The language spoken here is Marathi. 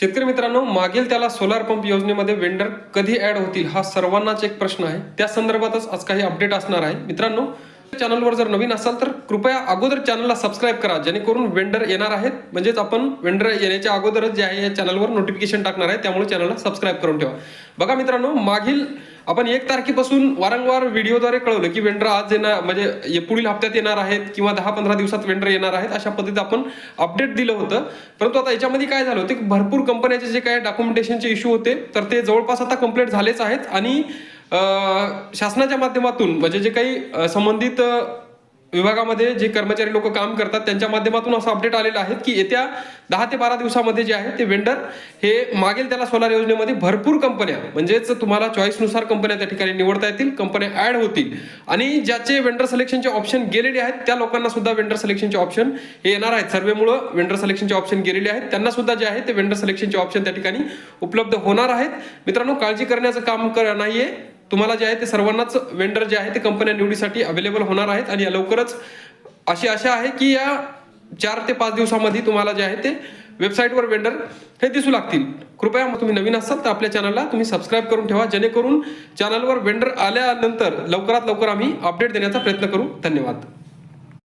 शेतकरी मित्रांनो मागील त्याला सोलार पंप योजनेमध्ये वेंडर कधी ऍड होतील हा सर्वांनाच एक प्रश्न आहे. त्या संदर्भातच आज काही अपडेट असणार आहे. मित्रांनो चॅनलवर जर नवीन असाल तर कृपया अगोदर चॅनलला सबस्क्राईब करा. जेणेकरून वेंडर येणार आहेत. म्हणजेच आपण वेंडर येण्याच्या अगोदरच जे आहे या चॅनलवर नोटिफिकेशन टाकणार आहे. त्यामुळे चॅनलला सबस्क्राईब करून ठेवा. बघा मित्रांनो मागील आपण एक तारखेपासून वारंवार व्हिडिओद्वारे कळवलं की वेंडर आज येणार म्हणजे ये- पुढील हप्त्यात येणार आहेत किंवा दहा पंधरा दिवसात वेंडर येणार आहेत अशा पद्धतीत आपण अपडेट दिलं होतं. परंतु आता याच्यामध्ये काय झालं होतं की भरपूर कंपन्याचे जे काही डॉक्युमेंटेशनचे इश्यू होते तर ते जवळपास आता कंप्लीट झालेच आहेत. आणि शासनाच्या माध्यमातून म्हणजे जे काही संबंधित विभागामध्ये जे कर्मचारी लोक काम करतात त्यांच्या माध्यमातून असं अपडेट आलेलं आहे की येत्या दहा ते बारा दिवसामध्ये जे आहे ते वेंडर हे मागेल त्याला सोलार योजनेमध्ये भरपूर कंपन्या म्हणजेच तुम्हाला चॉईसनुसार कंपन्या त्या ठिकाणी निवडता येतील कंपन्या ॲड होतील. आणि ज्याचे वेंडर सिलेक्शनचे ऑप्शन गेलेले आहेत त्या लोकांना सुद्धा वेंडर सिलेक्शनचे ऑप्शन हे येणार आहेत. सर्वेमुळं वेंडर सिलेक्शनचे ऑप्शन गेलेले आहेत. त्यांना सुद्धा जे आहे ते वेंडर सिलेक्शनचे ऑप्शन त्या ठिकाणी उपलब्ध होणार आहेत. मित्रांनो काळजी करण्याचं काम कर नाहीये. तुम्हाला जे आहे ते सर्वांनाच वेंडर जे आहे ते कंपन्या निवडीसाठी अवेलेबल होणार आहेत आणि या लवकरच अशी आशा आहे की या चार ते पाच दिवसामध्ये तुम्हाला जे आहे ते वेबसाईटवर वेंडर हे दिसू लागतील. कृपया मग तुम्ही नवीन असाल तर आपल्या चॅनलला तुम्ही सबस्क्राईब करून ठेवा जेणेकरून चॅनलवर वेंडर आल्यानंतर लवकरात लवकर आम्ही अपडेट देण्याचा प्रयत्न करू. धन्यवाद.